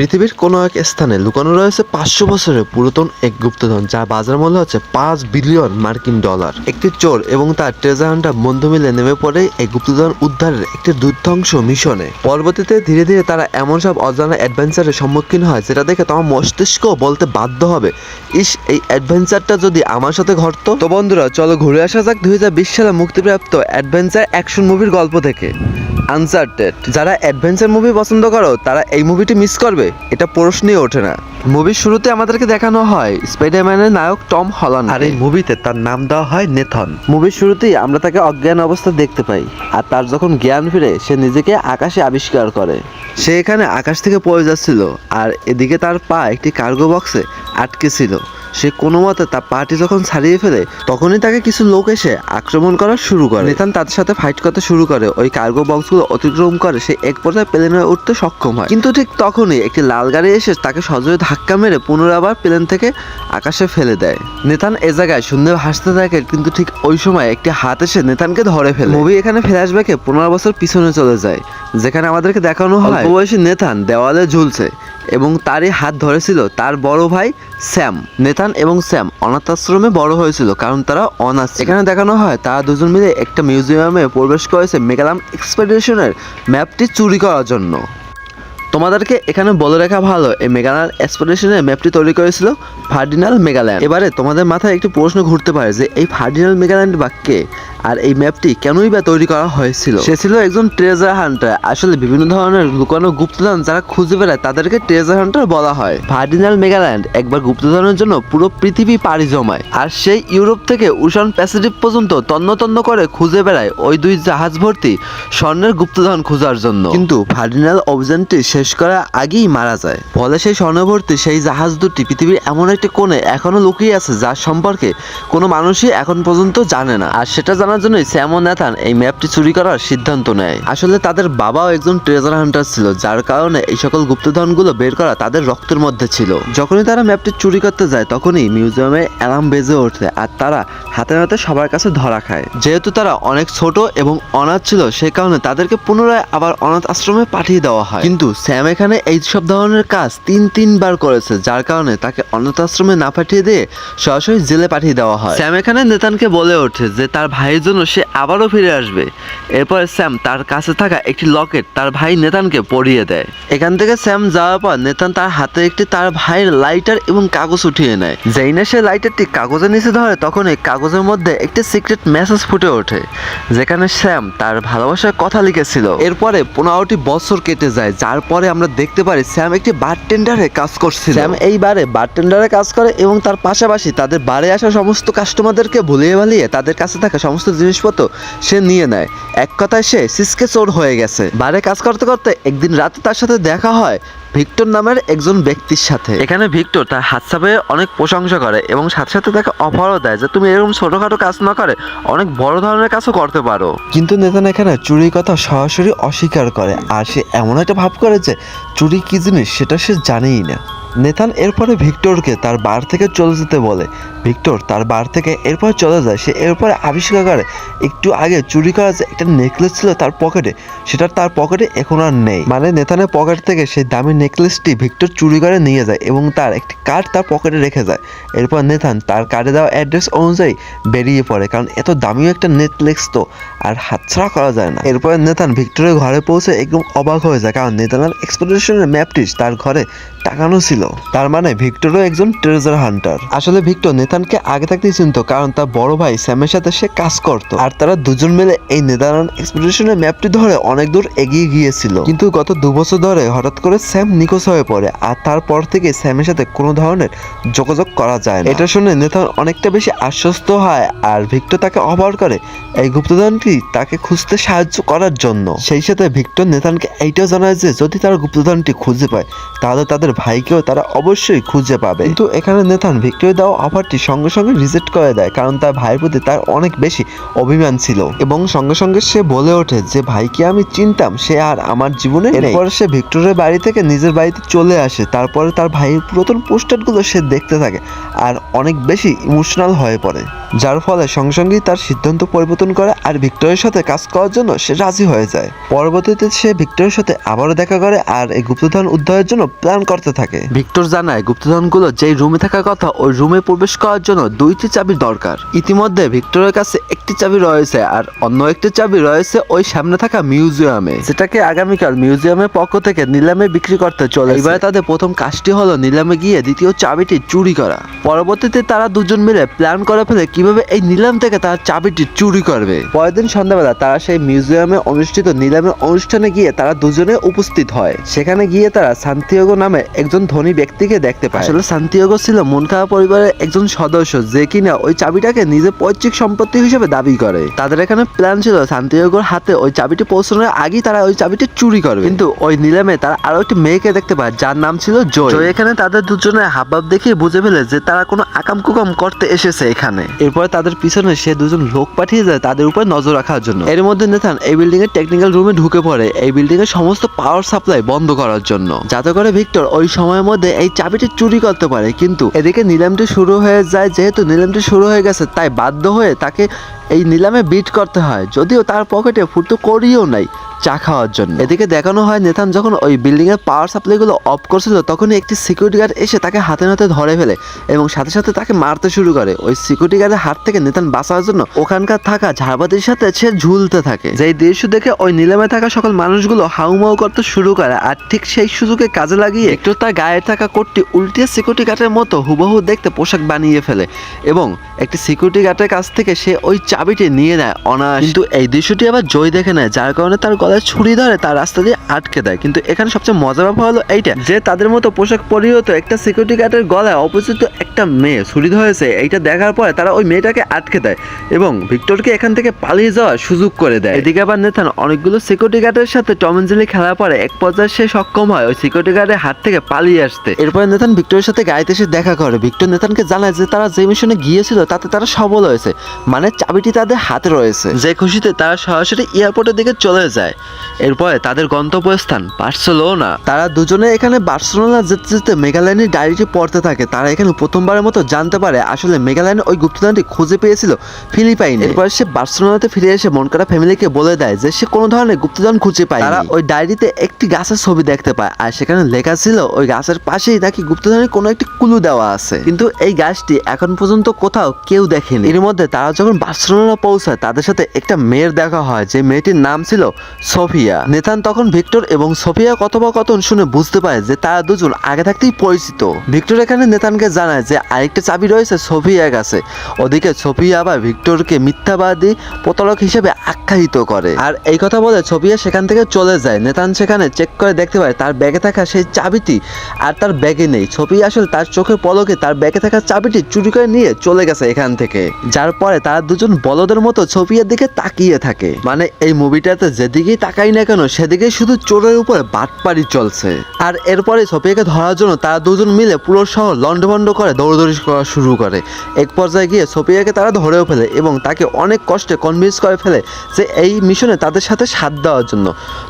পৃথিবীর কোনো এক স্থানে লুকানো রয়েছে পাঁচশো বছরের পুরাতন এক গুপ্তধন, যার বাজার মূল্য হচ্ছে পাঁচ বিলিয়ন মার্কিন ডলার। একটি চোর এবং তার ট্রেজার হান্টার বন্ধু মিলে নেমে পড়ে এই গুপ্তধন উদ্ধারের একটি দুর্ধ্বংস মিশনে। পরবর্তীতে ধীরে ধীরে তারা এমন সব অজানা অ্যাডভেঞ্চারের সম্মুখীন হয়, যেটা দেখে তোমার মস্তিষ্ক বলতে বাধ্য হবে, ইস, এই অ্যাডভেঞ্চারটা যদি আমার সাথে ঘটতো? তো বন্ধুরা, চলো ঘুরে আসা যাক দুই হাজার বিশ সালে মুক্তিপ্রাপ্ত অ্যাডভেঞ্চার অ্যাকশন মুভির গল্প থেকে। আনসার্টেড যারা অ্যাডভেঞ্চার মুভি পছন্দ করো তারা এই মুভিটি মিস করবে। এটা প্রশ্নই ওঠে না। মুভির শুরুতে আমাদেরকে দেখানো হয় স্পাইডারম্যানের নায়ক টম হল্যান্ড আর এই মুভিতে তার নাম দেওয়া হয় নেথন। মুভির শুরুতেই আমরা তাকে অজ্ঞান অবস্থা দেখতে পাই। আর তার যখন জ্ঞান ফিরে সে নিজেকে আকাশে আবিষ্কার করে। সে এখানে আকাশ থেকে পড়ে যাচ্ছিল আর এদিকে তার পা একটি কার্গো বক্সে আটকে ছিল। সে কোনো মতে তার পাটি যখন ছাড়িয়ে ফেলে, তখনই তাকে কিছু লোক এসে আক্রমণ করা শুরু করে। নেতান তাদের সাথে ফাইট করতে শুরু করে। ওই কার্গো বক্সগুলো অতিক্রম করে, সে এক পর্যায়ে প্লেনে উঠতে সক্ষম হয়। কিন্তু ঠিক তখনই একটি লাল গাড়ি এসে তাকে সজোরে ধাক্কা মেরে পুনরাবার প্লেন থেকে আকাশে ফেলে দেয়। নেতান এ জায়গায় শূন্য হাসতে থাকে, কিন্তু ঠিক ওই সময় একটি হাত এসে নেতানকে ধরে ফেলে। মুভি এখানে ফেলে ফ্ল্যাশব্যাকে পনেরো বছর পিছনে চলে যায়, যেখানে আমাদেরকে দেখানো হয় বয়সী নেতান দেওয়ালে ঝুলছে। এবং তারই হাত ধরেছিল তার বড় ভাই স্যাম নেতান এবং স্যাম অনাথাশ্রমে বড় হয়েছিল কারণ তারা ছিল। এখানে দেখানো হয়, তারা দুজন মিলে একটা মিউজিয়ামে প্রবেশ করেছে মেগালাম এক্সপেডিশনের ম্যাপটি চুরি করার জন্য তোমাদেরকে এখানে বলে রাখা ভালো, এই মেগালার এক্সপেডিশনের ম্যাপটি তৈরি করেছিল ফার্ডিনাল মেগাল্যান্ড এবারে তোমাদের মাথায় একটি প্রশ্ন ঘুরতে পারে যে, এই ফার্ডিনাল মেগাল্যান্ড বা কে? আর এই ম্যাপটি কেনই বা তৈরি করা হয়েছিল? সে ছিল একজন ট্রেজার হান্টার আসলে বিভিন্ন ধরনের লুকানো গুপ্তধন যারা খুঁজে বেড়ায়, তাদেরকে ট্রেজার হান্টার বলা হয়। ফার্ডিনাল মেগাল্যান্ড একবার গুপ্তধনের জন্য পুরো পৃথিবী পাড়ি জমায়। আর সেই ইউরোপ থেকে উষান প্যাসিফিক পর্যন্ত তন্ন তন্ন করে খুঁজে বেড়ায় ওই দুই জাহাজ ভর্তি স্বর্ণের গুপ্তধন খোঁজার জন্য। কিন্তু ফার্ডিনাল অভিযানটি শেষ করার আগেই মারা যায়। ফলে সেই স্বর্ণভর্তি সেই জাহাজ দুটি পৃথিবীর এমন একটি কোণে এখনও লুকিয়ে আছে যার সম্পর্কে কোনো মানুষই এখন পর্যন্ত জানে না। আর সেটা জানার জন্যই স্যাম নেথান এই ম্যাপটি চুরি করার সিদ্ধান্ত নেয়। আসলে তাদের বাবাও একজন ট্রেজার হান্টার ছিল, যার কারণে এই সকল গুপ্তধনগুলো বের করা তাদের রক্তের মধ্যে ছিল। যখনই তারা ম্যাপটি চুরি করতে যায়, তখনই মিউজিয়ামে অ্যালার্ম বেজে ওঠে আর তারা হাতে হাতে সবার কাছে ধরা খায়। যেহেতু তারা অনেক ছোট এবং অনাথ ছিল, সেই কারণে তাদেরকে পুনরায় আবার অনাথ আশ্রমে পাঠিয়ে দেওয়া হয়। কিন্তু স্যাম এখানে এই সব ধরনের কাজ তিন তিনবার করেছে, যার কারণে তাকে অনাথ আশ্রমে না পাঠিয়ে দিয়ে সরাসরি জেলে পাঠিয়ে দেওয়া হয়। স্যাম এখানে নেতানকে বলে ওঠে যে তার ভাইয়ের জন্য সে আবারও ফিরে আসবে। এরপর স্যাম তার কাছে থাকা একটি লকেট তার ভাই নেতানকে পরিয়ে দেয়। এখান থেকে স্যাম যাওয়ার পর নেতান তার হাতে একটি তার ভাইয়ের লাইটার এবং কাগজ উঠিয়ে নেয়। যেই না সে লাইটারটি কাগজের নিচে ধরে, তখন এই কাগজের মধ্যে একটি সিক্রেট মেসেজ ফুটে ওঠে, যেখানে স্যাম তার ভালোবাসার কথা লিখেছিল। এরপরে পনেরোটি বছর কেটে যায়, যার পরে আমরা দেখতে পারি স্যাম একটি বারটেন্ডারে কাজ করছে স্যাম এই বারে বারটেন্ডারে কাজ করে এবং তার পাশাপাশি তাদের বারে আসা সমস্ত কাস্টমারদেরকে ভুলিয়ে ভালিয়ে তাদের কাছে থাকা সমস্ত জিনিসপত্র সে নিয়ে নেয়। এক কথায় সে সিসকে চোর হয়ে গেছে। বারে কাজ করতে করতে একদিন রাতে তার সাথে দেখা হয় ভিক্টর নামের একজন ব্যক্তির সাথে। এখানে ভিক্টর তার হাত চাপে অনেক প্রশংসা করে এবং সাথে সাথে তাকে অফারও দেয় যে তুমি এরকম ছোটখাটো কাজ না করে অনেক বড় ধরনের কাজও করতে পারো। কিন্তু নেতান এখানে চুরির কথা সরাসরি অস্বীকার করে আর সে এমন একটা ভাব করে যে চুরি কি জিনিস সেটা সে জানেই না। নেথান এরপরে ভিক্টরকে তার বার থেকে চলে যেতে বলে। ভিক্টর তার বার থেকে এরপর চলে যায়। সে এরপরে আবিষ্কার করে, একটু আগে চুরি করা যে একটা নেকলেস ছিল তার পকেটে সেটা তার পকেটে এখন আর নেই। মানে নেথানের পকেট থেকে সেই দামি নেকলেসটি ভিক্টর চুরি করে নিয়ে যায় এবং তার একটি কার্ড তার পকেটে রেখে যায়। এরপর নেথান তার কার্ডে দেওয়া অ্যাড্রেস অনুযায়ী বেরিয়ে পড়ে, কারণ এত দামিও একটা নেকলেস তো, আর হাতছাড়া করা যায় না। এরপর নেথান ভিক্টরের ঘরে পৌঁছে একদম অবাক হয়ে যায়, কারণ নেথানের এক্সপেডিশনের ম্যাপটি তার ঘরে টাকানো ছিল। তার মানে ভিক্টরও একজন ট্রেজার হান্টার আসলে ভিক্টর নেথানকে আগে থাকতেই চিনতো, কারণ তার বড় ভাই স্যামের সাথে সে কাজ করতো। আর তারা দুজন মিলে এই নেদারল্যান্ড এক্সপেডিশনের ম্যাপটি ধরে অনেক দূর এগিয়ে গিয়েছিল। কিন্তু গত দু বছর ধরে হঠাৎ করে স্যাম নিখোঁজ হয়ে পড়ে, আর তারপর থেকে স্যামের সাথে কোনো ধরনের যোগাযোগ করা যায় না। এটা শুনে নেথান অনেকটা বেশি আশ্বস্ত হয়, আর ভিক্টর তাকে অফার করে এই গুপ্তধনটি তাকে খুঁজতে সাহায্য করার জন্য। সেই সাথে ভিক্টর নেথানকে এইটাও জানায় যে যদি তারা গুপ্তধনটি খুঁজে পায়, তাহলে তাদের ভাইকেও তারা অবশ্যই খুঁজে পাবে। কিন্তু এখানে নেথান ভিক্টর দেওয়া অফারটি সঙ্গে সঙ্গে রিজেক্ট করে দেয়, কারণ তার ভাইয়ের প্রতি তার অনেক বেশি অভিমান ছিল। এবং সঙ্গে সঙ্গে সে বলে ওঠে যে, ভাইকে আমি চিনতাম, সে আর আমার জীবনে এরপর সে ভিক্টরের বাড়ি থেকে নিজের বাড়িতে চলে আসে। তারপরে তার ভাইয়ের পুরাতন পোস্টারগুলো সে দেখতে থাকে আর অনেক বেশি ইমোশনাল হয়ে পড়ে। যার ফলে সঙ্গে সঙ্গেই তার সিদ্ধান্ত পরিবর্তন করে আর ভিক্টরের সাথে কাজ করার জন্য সে রাজি হয়ে যায়। পরবর্তীতে সে ভিক্টরের সাথে আবারও দেখা করে আর এই গুপ্তধন উদ্ধারের জন্য প্ল্যান করতে থাকে। ভিক্টর জানায় গুপ্তধনগুলো যেই রুমে থাকার কথা, ওই রুমে প্রবেশ করার জন্য দুইটি চাবির দরকার। ইতিমধ্যে ভিক্টরের কাছে একটি চাবি রয়েছে আর অন্য একটি চাবি রয়েছে ওই সামনে থাকা মিউজিয়ামে। সেটাকে আগামীকাল মিউজিয়ামের পক্ষ থেকে নিলামে বিক্রি করতে চলে এবারে তাদের প্রথম কাজটি হলো নিলামে গিয়ে দ্বিতীয় চাবিটি চুরি করা। পরবর্তীতে তারা দুজন মিলে প্ল্যান করে ফেলে কীভাবে এই নিলাম থেকে তারা চাবিটি চুরি করবে। পরের দিন সন্ধ্যাবেলা তারা সেই মিউজিয়ামে অনুষ্ঠিত নিলামের অনুষ্ঠানে গিয়ে তারা দুজনে উপস্থিত হয়। সেখানে গিয়ে তারা সান্তিয়াগো নামে একজন ধনী ব্যক্তিকে দেখতে পায় আসলে সান্তিয়াগো ছিল মনকাওয়া পরিবারের একজন সদস্য যে কিনা ওই চাবিটাকে নিজের পৈতৃক সম্পত্তি হিসেবে দাবি করে। তাদের এখানে প্ল্যান ছিল সান্তিয়াগোর হাতে ওই চাবিটি পৌঁছানোর আগেই তারা ওই চাবিটি চুরি করবে। কিন্তু ওই নিলামে তারা আরও একটি মেয়েকে দেখতে পায় যার নাম ছিল জয়। জয় এখানে তাদের দুজনের হাবভাব দেখে বুঝে ফেলে যে তারা কোনো আকাম কুকাম করতে এসেছে এখানে। এরপর তাদের পিছনে সে দুজন লোক পাঠিয়ে যায় তাদের উপর নজর রাখার জন্য। এর মধ্যে নেথান এই বিল্ডিং এর টেকনিক্যাল রুমে ঢুকে পড়ে। এই বিল্ডিং এর সমস্ত পাওয়ার সাপ্লাই বন্ধ করার জন্য। যাতে করে ভিক্টর ওই সময়ের মধ্যে এই চাবিটি চুরি করতে পারে। কিন্তু এদিকে নিলামটি শুরু হয়ে যায়, যেহেতু নিলামটি শুরু হয়ে গেছে, তাই বাধ্য হয়ে তাকে এই নিলামে বিট করতে হয়। যদিও তার পকেটে ফুটো করিও নাই চা খাওয়ার জন্য। এদিকে দেখানো হয় নেথান যখন ওই বিল্ডিং এর পাওয়ার সাপ্লাইগুলো অফ করছিল, তখনই একটি সিকিউরিটি গার্ড এসে তাকে হাতে নাতে ধরে ফেলে এবং সাথে সাথে তাকে মারতে শুরু করে। ওই সিকিউরিটি গার্ডের হাত থেকে নেতান বাঁচার জন্য ওখানকার থাকা ঝাড়বাতির সাথে সে ঝুলতে থাকে। যেই দৃশ্য দেখে ওই নিলামে থাকা সকল মানুষগুলো হাউমাউ করতে শুরু করে আর ঠিক সেই সুযোগে কাজে লাগিয়ে একটু তার গায়ে থাকা কোটটি উল্টিয়ে সিকিউরিটি গার্ডের মতো হুবহু দেখতে পোশাক বানিয়ে ফেলে এবং একটি সিকিউরিটি গার্ডের কাছ থেকে সে ওই চাবিটি নিয়ে নেয় অনায়াস। কিন্তু এই দৃশ্যটি আবার জয় দেখে নেয়, যার কারণে তার গলায় ছুরি ধরে, তার রাস্তা দিয়ে আটকে দেয়। কিন্তু এখানে সবচেয়ে মজার ব্যাপার হলো এইটা, যে তাদের মতো পোশাক পরিহত একটা সিকিউরিটি গার্ডের গলায় অপরিচিত একটা মেয়ে ছুরি ধরেছে, এইটা দেখার পরে তারা ওই মেয়েটাকে আটকে দেয় এবং ভিক্টরকে এখান থেকে পালিয়ে যাওয়ার সুযোগ করে দেয়। এদিকে আবার নেথান অনেকগুলো সিকিউরিটি গার্ডের সাথে টমেঞ্জেলি খেলার পরে এক পর্যায়ে সে সক্ষম হয় ওই সিকিউরিটি গার্ডের হাত থেকে পালিয়ে আসতে। এরপরে নেথান ভিক্টরের সাথে গাড়িতে এসে দেখা করে। ভিক্টর নেথানকে জানায় যে তারা যে মিশনে গিয়েছিল, তাতে তারা সফল হয়েছে। মানে চাবিটি তাদের হাতে রয়েছে। যে খুশিতে তারা সরাসরি এয়ারপোর্টের দিকে চলে যায়। এরপরে তাদের গন্তব্যস্থান বার্সেলোনা। তারা দুজনে এখানে বার্সেলোনা যেতে যেতে মেঘালয়নের ডায়েরিটি পড়তে থাকে। তারা এখানে প্রথমবারের মতো জানতে পারে আসলে মেঘালয়ন ওই গুপ্তদানটি খুঁজে পেয়েছিল ফিলিপাইনে। এরপর সে বার্সেলোনাতে ফিরে এসে মনকারা ফ্যামিলিকে বলে দেয় যে সে কোনো ধরনের গুপ্তদান খুঁজে পায় তারা ওই ডায়েরিতে একটি গাছের ছবি দেখতে পায় আর সেখানে লেখা ছিল ওই গাছের পাশেই নাকি গুপ্তদানের কোনো একটি কুলু দেওয়া আছে। কিন্তু এই গাছটি এখন পর্যন্ত কোথাও কেউ দেখেনি। এর মধ্যে তারা যখন বার্সেলোনা পৌঁছায়, তাদের সাথে একটা মেয়ের দেখা হয়, যে মেয়েটির নাম ছিল সোফিয়া। নেথান তখন ভিক্টর এবং সোফিয়া কথোপকথন শুনে বুঝতে পারে যে তারা দুজন আগে থাকতেই পরিচিত। ভিক্টর এখানে নেতানকে জানায় যে আরেকটা চাবি রয়েছে সোফিয়ার কাছে। ওদিকে সোফিয়া আবার ভিক্টরকে মিথ্যাবাদী প্রতারক হিসেবে আখ্যায়িত করে। আর এই কথা বলে সোফিয়া সেখান থেকে চলে যায়। নেতান সেখানে চেক করে দেখতে পায় তার ব্যাগে থাকা সেই চাবিটি আর তার ব্যাগে নেই। সোফিয়া আসলে তার চোখের পলকে তার ব্যাগে থাকা চাবিটি চুরি করে নিয়ে চলে গেছে এখান থেকে। যার পরে তারা দুজন বলদের মতো সোফিয়ার দিকে তাকিয়ে থাকে। মানে এই মুভিটাতে যেদিকেই তাকাই না কেন সেদিকে শুধু চোরের উপরে বাটপাড়ি চলছে। আর এরপরে সোফিয়াকে ধরার জন্য তারা দুজন মিলে পুরো শহর লন্ডভন্ড করে দৌড়দৌড়ি করা শুরু করে। এক পর্যায়ে গিয়ে সোফিয়াকে তারা ধরেও ফেলে এবং তাকে অনেক কষ্টে কনভিন্স করে ফেলে যে এই মিশনে তাদের সাথে সাথ দেওয়ার জন্য।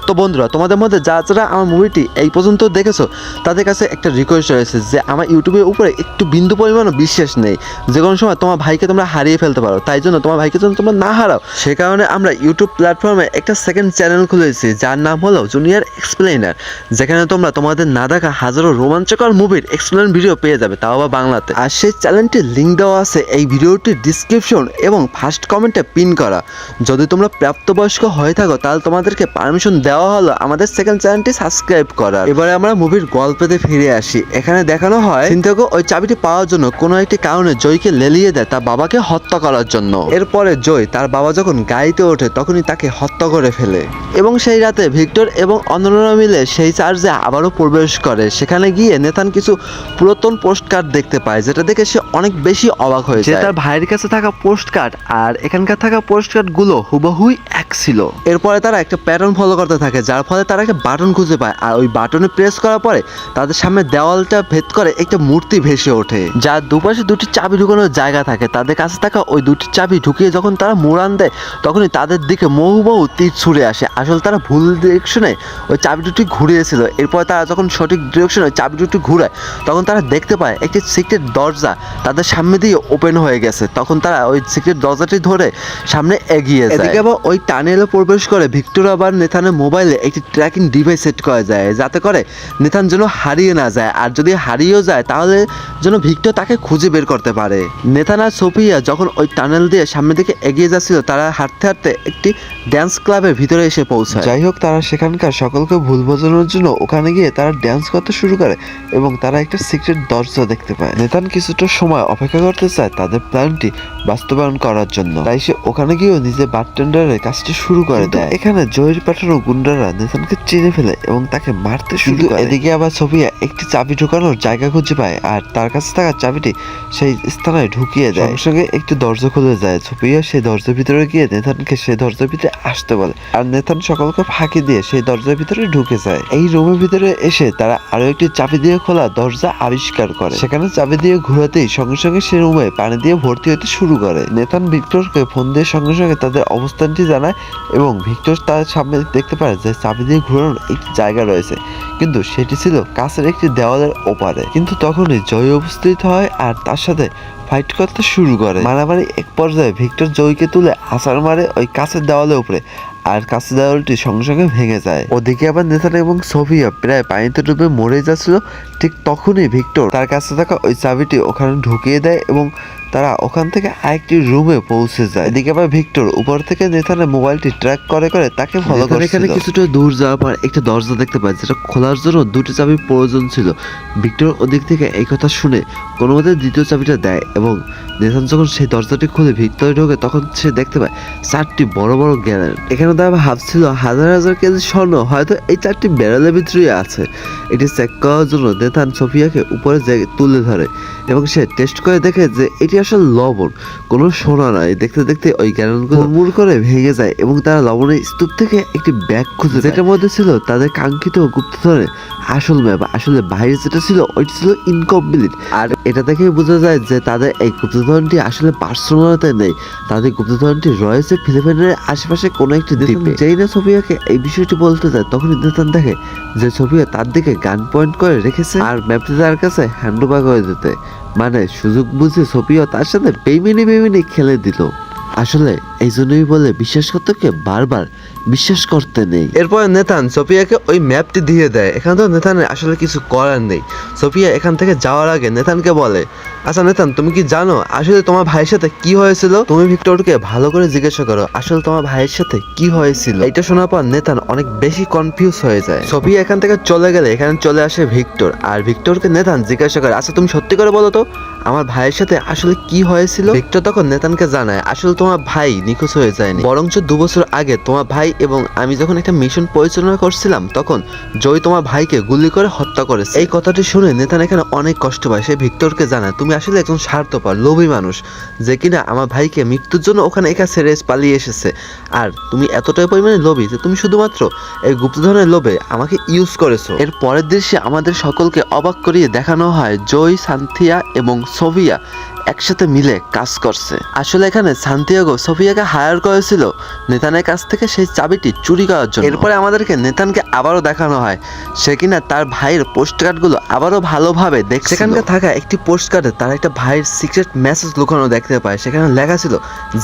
তো বন্ধুরা, তোমাদের মধ্যে যা যারা আমার মুভিটি এই পর্যন্ত দেখেছ, তাদের কাছে একটা রিকোয়েস্ট রয়েছে যে আমার ইউটিউবের উপরে একটু বিন্দু পরিমাণও বিশ্বাস নেই। যে কোনো সময় তোমার ভাইকে তোমরা হারিয়ে ফেলতে পারো, তাই জন্য তোমার ভাইকে যেন তোমরা না হারাও। সে কারণে আমরা ইউটিউব প্ল্যাটফর্মে একটা সেকেন্ড চ্যানেল খুলেছি, যার নাম হলো জুনিয়র এক্সপ্লেনার যেখানে তোমরা তোমাদের না দেখা হাজারো রোমাঞ্চকর মুভির এক্সপ্লেন ভিডিও পেয়ে যাবে, তাও বা বাংলাতে। আর সেই চ্যানেলটির লিঙ্ক দেওয়া আছে এই ভিডিওটির ডিসক্রিপশন এবং ফার্স্ট কমেন্টে পিন করা। যদি তোমরা প্রাপ্তবয়স্ক হয়ে থাকো, তাহলে তোমাদেরকে পারমিশন দেওয়া হলো আমাদের সেকেন্ড চ্যানেলটি সাবস্ক্রাইব করার। এবারে আমরা মুভির গল্পেতে ফিরে আসি। এখানে দেখানো হয়, সিন্থেগো ওই চাবিটি পাওয়ার জন্য কোনো একটি কারণে জয়কে লেলিয়ে দেয় তার বাবাকে হত্যা করার জন্য। এরপরে জয় তার বাবা যখন গাড়িতে ওঠে তখনই তাকে হত্যা করে ফেলে। এবং সেই রাতে ভিক্টর এবং অন্যরা মিলে সেই চার্জে আবারও প্রবেশ করে। সেখানে গিয়ে নেতান কিছু পুরাতন পোস্ট কার্ড দেখতে পায় যেটা দেখে সে অনেক বেশি অবাক হয়ে যায়। তার ভাইয়ের কাছে থাকা পোস্ট কার্ড আর এখানকার থাকা পোস্ট কার্ডগুলো হুবহুই এক ছিল। এরপরে তারা একটা প্যাটার্ন ফলো করতে থাকে যার ফলে তারা একটা বাটন খুঁজে পায়। আর ওই বাটনে প্রেস করার পরে তাদের সামনে দেওয়ালটা ভেদ করে একটা মূর্তি ভেসে ওঠে। যার দুপাশে দুটি চাবি ঢুকানোর জায়গা থাকে। তাদের কাছে থাকা ওই দুটি চাবি ঢুকিয়ে যখন তারা মোড়ান দেয়, তখনই তাদের দিকে বহু বহু তীর ছুড়ে আসে। আসলে তারা ভুল ডিরেকশনে ওই চাবি দুটি ঘুরিয়েছিল। এরপর তারা যখন সঠিক ডিরেকশনে চাবি দুটি ঘুরায়, তখন তারা দেখতে পায় একটি সিক্রেট দরজা তাদের সামনে দিয়ে ওপেন হয়ে গেছে। তখন তারা ওই সিক্রেট দরজাটি ধরে সামনে এগিয়ে যায়। আবার ওই টানেলে প্রবেশ করে ভিক্টোর আবার নেথানের মোবাইলে একটি ট্র্যাকিং ডিভাইস সেট করা যায়, যাতে করে নেথান যেন হারিয়ে না যায়। আর যদি হারিয়েও যায়, তাহলে যেন ভিক্টর তাকে খুঁজে বের করতে পারে। নেথান আর সোফিয়া যখন ওই টানেল দিয়ে সামনের দিকে এগিয়ে যাচ্ছিল তারা হাঁটতে হাঁটতে একটি ড্যান্স ক্লাবের ভিতরে এসে পৌঁছায়। যাই হোক তারা সেখানকার সকলকে ভুল বোঝানোর জন্য ওখানে গিয়ে তারা ড্যান্স করতে শুরু করে এবং তারা একটা সিক্রেট দরজা দেখতে পায়। নেতান কিছুটা সময় অপেক্ষা করতে চায় তাদের প্ল্যানটি বাস্তবায়ন করার জন্য। তাই সে ওখানে গিয়েও নিজে বারটেন্ডারের কাজটি শুরু করে দেয়। এখানে জয়ের পাঠানো গুন্ডারা নেতানকে চিনে ফেলে এবং তাকে মারতে শুরু করে। এদিকে আবার সোফিয়া একটি চাবি ঢোকানোর জায়গা খুঁজে পায় আর তার কাছে থাকা চাবিটি সেই স্থানে ঢুকিয়ে দেয়। সঙ্গে সঙ্গে একটি দরজা খুলে যায়। সোফিয়া সেই দরজার ভিতরে গিয়ে নেথানকে সেই দরজার ভিতরে আসতে বলে। আর নেথান সকলকে ফাঁকি দিয়ে সেই দরজার ভিতরে ঢুকে যায়। এই রুমের ভিতরে এসে তারা আরও একটি চাবি দিয়ে খোলা দরজা আবিষ্কার করে। সেখানে চাবি দিয়ে ঘোরাতেই সঙ্গে সঙ্গে সে রুমে পানি দিয়ে ভর্তি হতে শুরু করে। নেথান ভিক্টরকে ফোন দিয়ে সঙ্গে সঙ্গে তাদের অবস্থানটি জানায় এবং ভিক্টর তার সামনে দেখতে পারে যে চাবি দিয়ে ঘোরানোর একটি জায়গা রয়েছে। কিন্তু সেটি ছিল কাছের একটি দেওয়ালের ওপারে। কিন্তু তখনই জয় উপস্থিত হয় আর তার সাথে ফাইট করতে শুরু করে। মারামারি এক পর্যায়ে ভিক্টর জয়কে তুলে আসার মারে ওই কাছের দেওয়ালের উপরে আর কাছে দেওয়ালটি সঙ্গে সঙ্গে ভেঙে যায়। ওদিকে আবার নেতার এবং সোফিয়া প্রায় পানিতে ডুবে মরে যাচ্ছিল, ঠিক তখনই ভিক্টর তার কাছে থাকা ওই চাবিটি ওখানে ঢুকিয়ে দেয় এবং তারা ওখান থেকে আরেকটি রুমে পৌঁছে যায়। এদিকে আবার ভিক্টর উপর থেকে নেথানের মোবাইলটি ট্র্যাক করে করে তাকে ফলো করে এখানে কিছুটা দূর যাওয়ার পর একটা দরজা দেখতে পায় যেটা খোলার জন্য দুটি চাবি প্রয়োজন ছিল। ভিক্টর ওদিক থেকে এই কথা শুনে কোনো মতে দ্বিতীয় চাবিটা দেয় এবং নেথান যখন সেই দরজাটি খুলে ভিক্টরে ঢোকে তখন সে দেখতে পায় চারটি বড় বড় গ্যারেন এখানে তারা ভাবছিল হাজার হাজার কেজি স্বর্ণ হয়তো এই চারটি ব্যারেলের ভিতরেই আছে। এটি চেক করার জন্য নেথান সোফিয়াকে উপরে তুলে ধরে এবং সে টেস্ট করে দেখে যে এটি আসলে লবণ কোনো সোনা নয় দেখতে দেখতে ওই গ্যারেনগুলো মুড় করে ভেঙে যায় এবং তারা লবণের স্তূপ থেকে একটি ব্যাগ খুঁজে যেটার মধ্যে ছিল তাদের কাঙ্ক্ষিত গুপ্তধনের আসল ম্যাপ আসলে বাইরে যেটা ছিল ওইটি ছিল ইনকমপ্লিট আর এটা দেখে বোঝা যায় যে তাদের এই গুপ্তধনটি আসলে পার্সোনালিতে নেই। তাদের গুপ্তধনটি রয়েছে ফিলিপাইনের আশেপাশে কোনো একটি দ্বীপে। যেই না সোফিয়াকে এই বিষয়টি বলতে যায় তখন নেতান দেখে যে সোফিয়া তার দিকে গান পয়েন্ট করে রেখেছে। আর ম্যাপটি তার কাছে হ্যান্ড ওভার করে দিতে মানে সুযোগ বুঝে সোফিয়া তার সাথে বেমিনি বেমিনি খেলে দিল। আসলে এই জন্যই বলে বিশ্বাস করতে কে বারবার বিশ্বাস করতে নেই। এরপর নেতান সোফিয়াকে ওই ম্যাপটি দিয়ে দেয়। এখানে তো নেতানের আসলে কিছু করার নেই। সোফিয়া এখান থেকে যাওয়ার আগে নেতানকে বলে আচ্ছা নেতান, তুমি কি জানো আসলে তোমার ভাইয়ের সাথে কি হয়েছিল? তুমি ভিক্টরকে ভালো করে জিজ্ঞাসা করো, আসলে তোমার ভাইয়ের সাথে কি হয়েছিল? এটা শোনার পর নেতান অনেক বেশি কনফিউজ হয়ে যায়। সোফিয়া এখান থেকে চলে গেলে এখানে চলে আসে ভিক্টর। আর ভিক্টরকে নেতান জিজ্ঞাসা করে আচ্ছা তুমি সত্যি করে বলো তো, আমার ভাইয়ের সাথে আসলে কি হয়েছিল? ভিক্টর তখন নেতানকে জানায়, আসলে তোমার ভাই নিখোঁজ হয়ে যায়নি। বরঞ্চ দু বছর আগে তোমার ভাই এবং আমি যখন একটা মিশন পরিচালনা করছিলাম, তখন জয় তোমার ভাইকে গুলি করে হত্যা করেছে। এই কথাটি শুনে নেতান এখানে অনেক কষ্ট পায়। সে ভিক্টরকে জানায়, তুমি আসলে একজন স্বার্থপর, লোভী মানুষ, যে কিনা আমার ভাইকে মৃত্যুর জন্য ওখানে একা ছেড়ে পালিয়ে এসেছে। আর তুমি এতটাই পরিমাণে লোভী যে তুমি শুধুমাত্র এই গুপ্তধনের লোভে আমাকে ইউজ করেছ। এর পরের দৃশ্যে আমাদের সকলকে অবাক করিয়ে দেখানো হয় জয়, সান্থিয়া এবং সোভিয়া। একসাথে মিলে কাজ করছে। আসলে এখানে সান্তিয়াগো সোফিয়াকে হায়ার করেছিল নেতানের কাছ থেকে সেই চাবিটি চুরি করার জন্য। এরপরে আমাদেরকে নেতানকে আবারও দেখানো হয়। সে কিনা তার ভাইয়ের পোস্ট কার্ডগুলো আবারও ভালোভাবে দেখ সেখানকার থাকা একটি পোস্ট কার্ডে তার একটা ভাইয়ের সিক্রেট মেসেজ লুকানো দেখতে পায়। সেখানে লেখা ছিল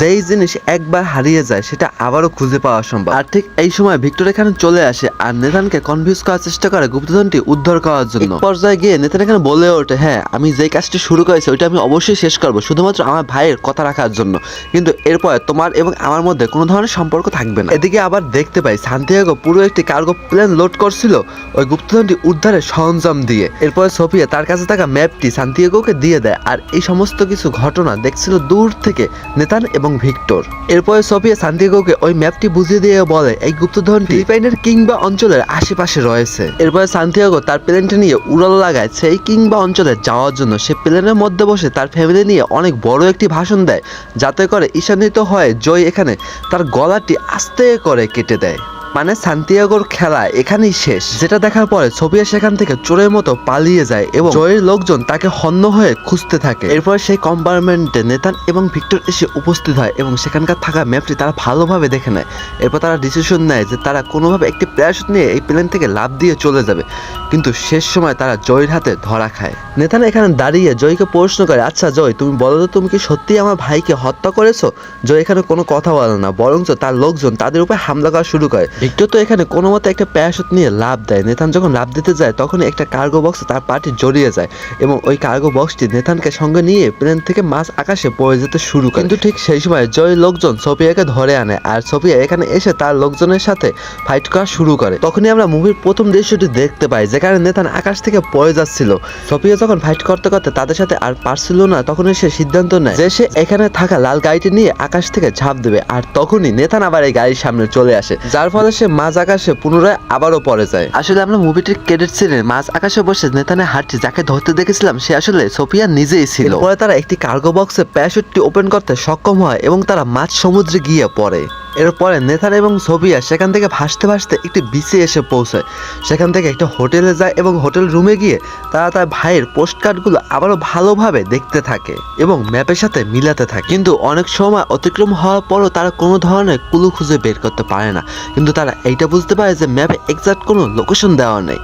যেই জিনিস একবার হারিয়ে যায় সেটা আবারও খুঁজে পাওয়া সম্ভব। আর ঠিক এই সময় ভিক্টর এখানে চলে আসে আর নেতানকে কনফিউজ করার চেষ্টা করে গুপ্তধনটি উদ্ধার করার জন্য। পর্যায়ে গিয়ে নেতান এখানে বলে ওঠে হ্যাঁ আমি যেই কাজটি শুরু করেছি ওইটা আমি অবশ্যই শেষ করব, শুধুমাত্র আমার ভাইয়ের কথা রাখার জন্য। কিন্তু এরপর তোমার এবং আমার মধ্যে কোনো ধরনের সম্পর্ক থাকবে না। এদিকে আবার দেখতে পাই সান্তিয়াগো পুরো একটি কার্গো প্লেন লোড করছিল ওই গুপ্তধনটি উদ্ধারের সরঞ্জাম দিয়ে। এরপর সোফিয়া তার কাছে থাকা ম্যাপটি সান্তিয়াগোকে দিয়ে দেয় আর এই সমস্ত কিছু ঘটনা দেখছিল দূর থেকে নেতান এবং ভিক্টর। এরপরে সোফিয়া সান্তিয়াগোকে ওই ম্যাপটি বুঝিয়ে দিয়ে বলে, এই গুপ্তধনটি ফিলিপাইনের কিংবা অঞ্চলের আশেপাশে রয়েছে। এরপরে সান্তিয়াগো তার প্লেনটি নিয়ে উড়াল লাগায় সেই কিংবা অঞ্চলে যাওয়ার জন্য সে প্লেনের মধ্যে বসে তার ফ্যামিলি নিয়ে অনেক বড় একটি ভাষণ দেয়, যাতে করে ঈশান্বিত হয় জয় এখানে তার গলাটি আস্তে করে কেটে দেয়। মানে সান্তিয়াগোর খেলা এখানেই শেষ, যেটা দেখার পরে সোফিয়া সেখান থেকে চোরের মতো পালিয়ে যায় এবং জয়ের লোকজন তাকে হন্য হয়ে খুঁজতে থাকে। এরপর সেই কম্পার্টমেন্টে নেতান এবং ভিক্টর এসে উপস্থিত হয় এবং সেখানকার থাকা ম্যাপটি তারা ভালোভাবে দেখে নেয়। এরপর তারা ডিসিশন নেয় যে তারা কোনোভাবে একটি প্যারাশুট নিয়ে এই প্লেন থেকে লাভ দিয়ে চলে যাবে, কিন্তু শেষ সময় তারা জয়ের হাতে ধরা খায়। নেতান এখানে দাঁড়িয়ে জয়কে প্রশ্ন করে আচ্ছা জয়, তুমি বলো তো তুমি কি সত্যিই আমার ভাইকে হত্যা করেছ? জয় এখানে কোনো কথা বলে না, বরঞ্চ তার লোকজন তাদের উপর হামলা করা শুরু করে। ভিক্টর তো এখানে কোনো মতে একটা প্যারাশুট নিয়ে লাভ দেয়। নেথান যখন লাভ দিতে যায় তখন একটা কার্গো বক্স তার পাটি জড়িয়ে যায় এবং ওই কার্গো বক্সটি নেথানকে সঙ্গে নিয়ে প্লেন থেকে মাছ আকাশে পড়ে যেতে শুরু করে। কিন্তু ঠিক সেই সময় জয় লোকজন সোফিয়াকে ধরে আনে আর সোফিয়া এখানে এসে তার লোকজনের সাথে ফাইট করা শুরু করে। তখনই আমরা মুভির প্রথম দৃশ্যটি দেখতে পাই, যেখানে নেথান আকাশ থেকে পড়ে যাচ্ছিল। সোফিয়া যখন ফাইট করতে করতে তাদের সাথে আর পারছিল না, তখনই সে সিদ্ধান্ত নেয় যে সে এখানে থাকা লাল গাড়িটি নিয়ে আকাশ থেকে ঝাঁপ দেবে। আর তখনই নেতান আবার এই গাড়ির সামনে চলে আসে, যার ফলে সে মাঝ আকাশে পুনরায় আবারও পড়ে যায়। আসলে আমরা মুভিটির ক্রেডিট সিনে মাঝ আকাশে বসে নেতানের হাটটি যাকে ধরতে দেখেছিলাম সে আসলে সোফিয়া নিজেই ছিল। পরে তারা একটি কার্গো বক্সে প্যারাশুটটি ওপেন করতে সক্ষম হয় এবং তারা মাঝ সমুদ্রে গিয়ে পড়ে। এরপরে নেথান এবং সোফিয়া সেখান থেকে ভাসতে ভাসতে একটি বিচে এসে পৌঁছায়। সেখান থেকে একটা হোটেলে যায় এবং হোটেল রুমে গিয়ে তারা তার ভাইয়ের পোস্ট কার্ডগুলো আবারও ভালোভাবে দেখতে থাকে এবং ম্যাপের সাথে মিলাতে থাকে। কিন্তু অনেক সময় অতিক্রম হওয়ার পরও তারা কোনো ধরনের কুলু খুঁজে বের করতে পারে না। কিন্তু তারা এইটা বুঝতে পারে যে ম্যাপে এক্সাক্ট কোনো লোকেশন দেওয়া নেই।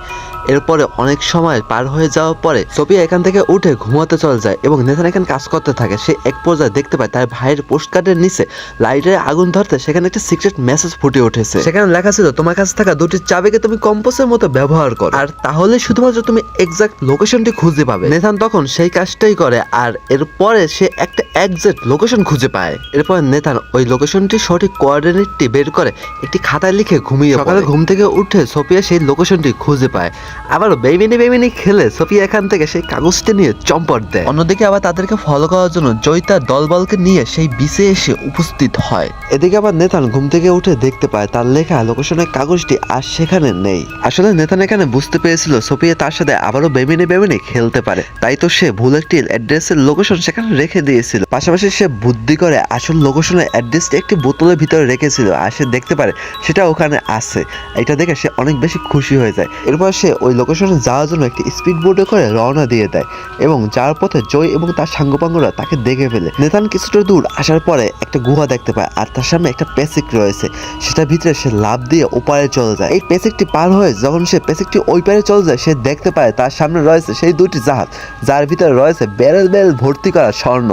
এরপরে অনেক সময় পার হয়ে যাওয়ার পরে সোফিয়া এখান থেকে উঠে ঘুমাতে চলে যায় এবং নেথান এখানে কাজ করতে থাকে। সে এক পর্যায়ে দেখতে পায় তার ভাইয়ের পোস্ট কার্ডের নিচে লাইটের আগুন ধরতে সেখানে একটা সিক্রেট মেসেজ ফুটে উঠেছে। সেখানে লেখা ছিল, তোমার কাছে থাকা দুটি চাবিকে তুমি কম্পোসের মতো ব্যবহার করো। আর তাহলে শুধুমাত্র তুমি এক্সাক্ট লোকেশনটি খুঁজে পাবে। নেথান তখন সেই কাজটাই করে আর এরপরে সে একটা একজ্যাক্ট লোকেশন খুঁজে পায়। এরপর নেথান ওই লোকেশনটি সঠিক কোঅর্ডিনেটটি বের করে একটি খাতায় লিখে ঘুমিয়ে সকালে ঘুম থেকে উঠে সোফিয়া সেই লোকেশনটি খুঁজে পায়। আবারও বেবিনি বেবিনি খেলে সোফিয়া এখান থেকে সেই কাগজটি নিয়ে চম্পট দেয়। অন্যদিকে আবার তাদেরকে ফলো করার জন্য জয় তার দলবলকে নিয়ে সেই বিচে এসে উপস্থিত হয়। এদিকে আবার নেতান ঘুম থেকে উঠে দেখতে পায় তার লেখা লোকেশনের কাগজটি আর সেখানে নেই। আসলে নেতান এখানে বুঝতে পেরেছিল সোফিয়া তার সাথে আবারও বেবিনি বেবিনি খেলতে পারে। তাই তো সে ভুল একটি অ্যাড্রেসের লোকেশন সেখানে রেখে দিয়েছিল। পাশাপাশি সে বুদ্ধি করে আসল লোকেশনের অ্যাড্রেসটি একটি বোতলের ভিতরে রেখেছিল আর সে দেখতে পারে সেটা ওখানে আছে। এটা দেখে সে অনেক বেশি খুশি হয়ে যায়। এরপর সে ওই লোকেশনে যাওয়ার জন্য একটি স্পিড বোটে করে রওনা দিয়ে দেয় এবং যাওয়ার পথে জয় এবং তার সাঙ্গপাঙ্গরা তাকে দেখে ফেলে। নেতান কিছুটা দূর আসার পরে একটা গুহা দেখতে পায় আর তার সামনে একটা পেসিক রয়েছে। সেটার ভিতরে সে লাভ দিয়ে ওপারে চলে যায়। এই পেসিকটি পার হয়ে যখন সে পেসিকটি ওই পারে চলে যায়, সে দেখতে পায় তার সামনে রয়েছে সেই দুটি জাহাজ, যার ভিতরে রয়েছে ব্যারেল ব্যারেল ভর্তি করা স্বর্ণ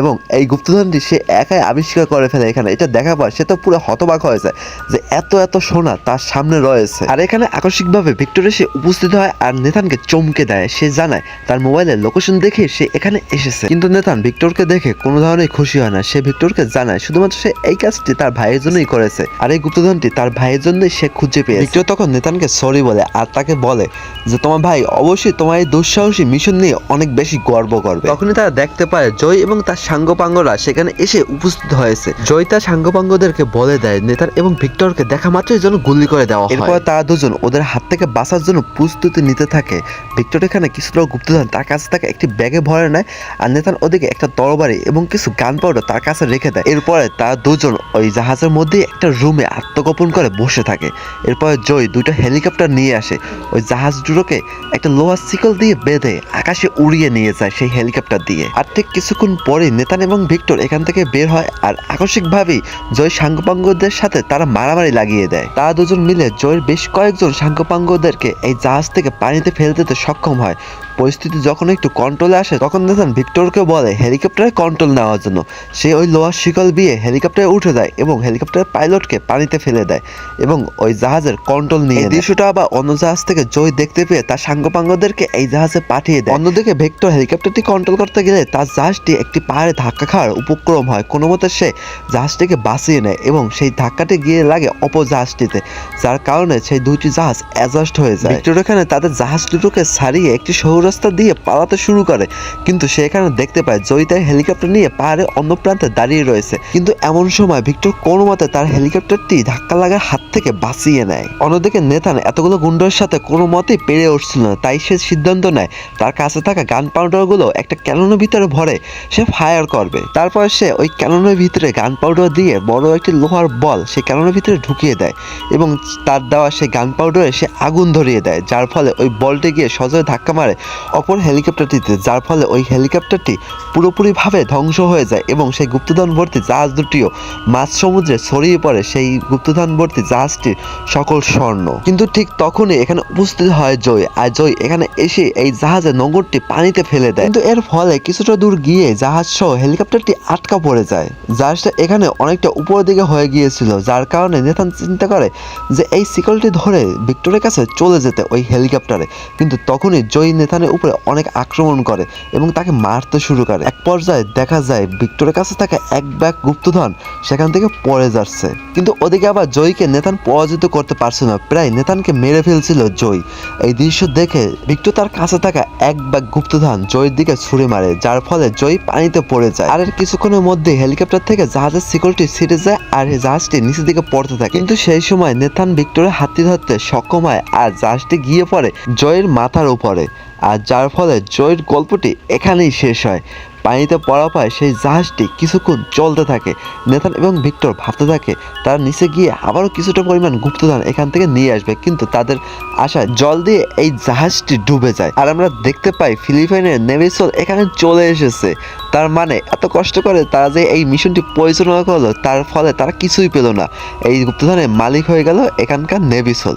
এবং এই গুপ্তধনটি সে একাই আবিষ্কার করে ফেলে এখানে। এটা দেখা পায় সে তো পুরো হতবাক হয়ে যায় যে এত এত সোনা তার সামনে রয়েছে। আর এখানে আকস্মিকভাবে ভিক্টোরিয়া সে উপস্থিত হয় আর নেথানকে চমকে দেয়। সে জানায়, তার মোবাইলের লোকেশন দেখে সে এখানে এসেছে। কিন্তু নেথান ভিক্টরকে দেখে কোনো ধরনের খুশি হয় না। সে ভিক্টরকে জানায়, শুধুমাত্র সে এই কাজটি তার ভাইয়ের জন্যই করেছে আর এই গুপ্তধনটি তার ভাইয়ের জন্যই সে খুঁজে পেয়েছে। ভিক্টর তখন নেতানকে সরি বলে আর তাকে বলে যে, তোমার ভাই অবশ্যই তোমার এই দুঃসাহসী মিশন নিয়ে অনেক বেশি গর্ব করবে। তখনই তারা দেখতে পায়, জয় এবং তার সাঙ্গপাঙ্গরা সেখানে এসে উপস্থিত হয়েছে। জয় তার সাঙ্গপাঙ্গদেরকে বলে দেয় নেতার এবং ভিক্টরকে দেখা মাত্রই যেন গুলি করে দেওয়া এরপর তারা দুজন ওদের হাত থেকে বাঁচার জন্য প্রস্তুতি নিতে থাকে। ভিক্টর এখানে কিছুটা গুপ্তধন তার কাছে থাকে একটি ব্যাগে ভরে নেয় আর নেতান ওদিকে একটা তরবারি এবং কিছু গান পাউডার তার কাছে রেখে দেয়। এরপরে তারা দুজন ওই জাহাজের মধ্যে একটা রুমে আত্মগোপন করে বসে থাকে। এরপরে জয় দুটো হেলিকপ্টার নিয়ে আসে। ওই জাহাজ দুটোকে একটা লোহার শিকল দিয়ে বেঁধে আকাশে উড়িয়ে নিয়ে যায় সেই হেলিকপ্টার দিয়ে। আর ঠিক কিছুক্ষণ পরে নেতান এবং ভিক্টর এখান থেকে বের হয় আর আকস্মিকভাবেই জয় সাঙ্গপাঙ্গদের সাথে তারা মারামারি লাগিয়ে দেয়। তারা দুজন মিলে জয়ের বেশ কয়েকজন সাঙ্গপাঙ্গদেরকে এই জাহাজ থেকে পানিতে ফেলতে সক্ষম হয়। পরিস্থিতি যখন একটু কন্ট্রোলে আসে তখন দেখেন ভিক্টরকে বলে হেলিকপ্টারে কন্ট্রোল নেওয়ার জন্য। সে ওই লোহার শিকল দিয়ে হেলিকপ্টারে উঠে যায় এবং হেলিকপ্টারের পাইলটকে পানিতে ফেলে দেয় এবং ওই জাহাজের কন্ট্রোল নিয়ে দৃশ্যটা আবার অন্য জাহাজ থেকে জয় দেখতে পেয়ে তার সাঙ্গপাঙ্গদেরকে এই জাহাজে পাঠিয়ে দেয়। অন্যদিকে ভেক্টর হেলিকপ্টারটি কন্ট্রোল করতে গেলে তার জাহাজটি একটি পাহাড়ে ধাক্কা খাওয়ার উপক্রম হয়। কোনো মতে সে জাহাজটিকে বাঁচিয়ে নেয় এবং সেই ধাক্কাটি গিয়ে লাগে অপর জাহাজটিতে যার কারণে সেই দুইটি জাহাজ অ্যাডজাস্ট হয়ে যায়। ভিক্টর এখানে তাদের জাহাজ দুটোকে ছাড়িয়ে একটি শহরে রাস্তা দিয়ে পালাতে শুরু করে। কিন্তু সে এখানে দেখতে পায় জয়ী তার হেলিকপ্টার নিয়ে পাহাড়ে অন্য প্রান্তে দাঁড়িয়ে রয়েছে। কিন্তু এমন সময় ভিক্টর কোনো মতে তার হেলিকপ্টারটি ধাক্কা লাগার হাত থেকে বাঁচিয়ে নেয়। অন্যদিকে নেতান এতগুলো গুন্ডার সাথে কোনো মতেই পেরে উঠছিল না, তাই সে সিদ্ধান্ত নেয়, তার কাছে থাকা গান পাউডারগুলো একটা ক্যাননের ভিতরে ভরে সে ফায়ার করবে। তারপর সে ওই ক্যাননের ভিতরে গান পাউডার দিয়ে বড় একটি লোহার বল সে ক্যাননের ভিতরে ঢুকিয়ে দেয় এবং তার দেওয়া সেই গান পাউডারে সে আগুন ধরিয়ে দেয়, যার ফলে ওই বলটি গিয়ে সজোরে ধাক্কা মারে অপর হেলিকপ্টারটিতে, যার ফলে ওই হেলিকপ্টারটি পুরোপুরিভাবে ধ্বংস হয়ে যায় এবং সেই গুপ্তধন ভর্তি জাহাজ দুটিও মাঝ সমুদ্রে ছড়িয়ে পড়ে সেই গুপ্তধন ভর্তি জাহাজটির সকল স্বর্ণ। কিন্তু ঠিক তখনই এখানে উপস্থিত হয় জয়, আর জয় এখানে এসে এই জাহাজের নোঙরটি পানিতে ফেলে দেয়। কিন্তু এর ফলে কিছুটা দূর গিয়ে জাহাজ সহ হেলিকপ্টারটি আটকা পড়ে যায়। জাহাজটা এখানে অনেকটা উপরের দিকে হয়ে গিয়েছিল, যার কারণে নেথান চিন্তা করে যে এই সিকলটি ধরে ভিক্টরের কাছে চলে যেতে ওই হেলিকপ্টারে। কিন্তু তখনই জয় নেথানের উপরে অনেক আক্রমণ করে এবং তাকে মারতে শুরু করে। এক পর্যায়ে দেখা যায় ভিক্টরের কাছে থাকা এক ব্যাগ গুপ্তধন সেখান থেকে পড়ে যাচ্ছে। কিন্তু ওদিকে আবার জয়কে নেতান পরাজিত করতে পারছে না। প্রায় নেতানকে মেরে ফেলছিল জয়। এই দৃশ্য দেখে ভিক্টর তার কাছে থাকা এক ব্যাগ গুপ্তধন জয়ের দিকে ছুড়ে মারে, যার ফলে জয় পানিতে পড়ে যায়। আর কিছুক্ষণের মধ্যে হেলিকপ্টার থেকে জাহাজের শিকলটি ছিঁড়ে যায় আর জাহাজটি নিচের দিকে পড়তে থাকে। কিন্তু সেই সময় নেথান ভিক্টরের হাতি ধরতে সক্ষম হয় আর জাহাজটি গিয়ে পড়ে জয়ের মাথার উপরে। আর যার ফলে জয়ের গল্পটি এখানেই শেষ হয়। পানিতে পড়া পায় সেই জাহাজটি কিছুক্ষণ চলতে থাকে। নেতান এবং ভিক্টর ভাবতে থাকে, তারা নিচে গিয়ে আবারও কিছুটা পরিমাণ গুপ্তধন এখান থেকে নিয়ে আসবে, কিন্তু তাদের আশা জল দিয়ে এই জাহাজটি ডুবে যায়। আর আমরা দেখতে পাই ফিলিপাইনের নেভিসল এখানে চলে এসেছে। তার মানে এত কষ্ট করে তারা যে এই মিশনটি পরিচালনা করল, তার ফলে তারা কিছুই পেল না। এই গুপ্তধনের মালিক হয়ে গেল এখানকার নেভিসল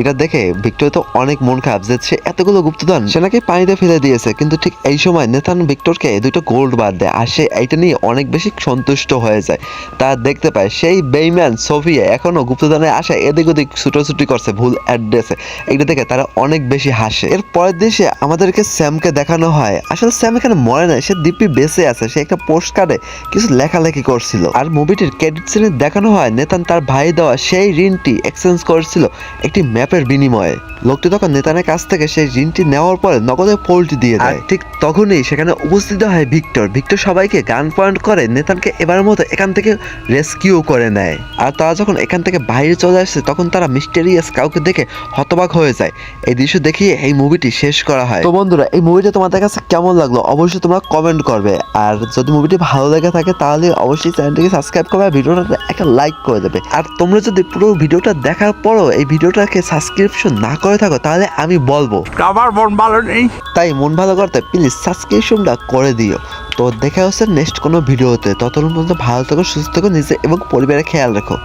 এটা দেখে ভিক্টর তো অনেক মন খারাপ যে সে এতগুলো গুপ্তধন সে নাকি পানিতে ফেলে দিয়েছে, কিন্তু ঠিক এই সময় নেথান ভিক্টরকে দুটো গোল্ড বার দেয় আর সে এইটা নিয়ে অনেক বেশি সন্তুষ্ট হয়ে যায়। তারা দেখতে পায় সেই বেইম্যান সোফিয়া এখনও গুপ্তধনের আশায় এদিক ওদিক ছুটোছুটি করছে, ভুল অ্যাড্রেসে এইটা দেখে তারা অনেক বেশি হাসে। এর পরের দেশে আমাদেরকে স্যামকে দেখানো হয়। আসলে স্যাম এখানে মরে না সে দিব্যি বেঁচে আছে সে একটা পোস্ট কার্ডে কিছু লেখালেখি করছিল। আর মুভিটির ক্রেডিট সিনে দেখানো হয় নেতান তার ভাই দেওয়া সেই ঋণটি এক্সচেঞ্জ করেছিল একটি ম্যাপের বিনিময়ে। লোকটি তখন নেতানের কাছ থেকে সেই ঋণটি নেওয়ার পরে নগদে পোল্টি দিয়ে দেয়। ঠিক তখনই সেখানে উপস্থিত হয় ভিক্টর। ভিক্টর সবাইকে গান পয়েন্ট করে নেতানকে এবারের মতো এখান থেকে রেস্কিউ করে নেয়। আর তারা যখন এখান থেকে বাইরে চলে আসছে তখন তারা মিস্টেরিয়াস কাউকে দেখে হতবাক হয়ে যায়। এই দৃশ্য দেখিয়ে এই মুভিটি শেষ করা হয়। তো বন্ধুরা এই মুভিটা তোমাদের কাছে কেমন লাগল? অবশ্যই তোমরা কমেন্ট করবে। আর যদি মুভিটি ভালো লেগে থাকে তাহলে অবশ্যই চ্যানেলটিকে সাবস্ক্রাইব করবে ভিডিওটা একটা লাইক করে দেবে। আর তোমরা যদি পুরো ভিডিওটা দেখার পরও এই ভিডিওটাকে সাবস্ক্রিপশন না করে থাকো তাহলে আমি বলব। আমার মন ভালো নেই। তাই মন ভালো করতে প্লিজ সাবস্ক্রিপশনটা করে দিও। তো দেখা হচ্ছে নেক্সট কোনো ভিডিওতে। ততক্ষণ পর্যন্ত ভালো থেকো সুস্থ থেকো নিজে এবং পরিবারের খেয়াল রাখো।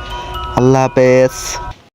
আল্লাহ হাফেজ।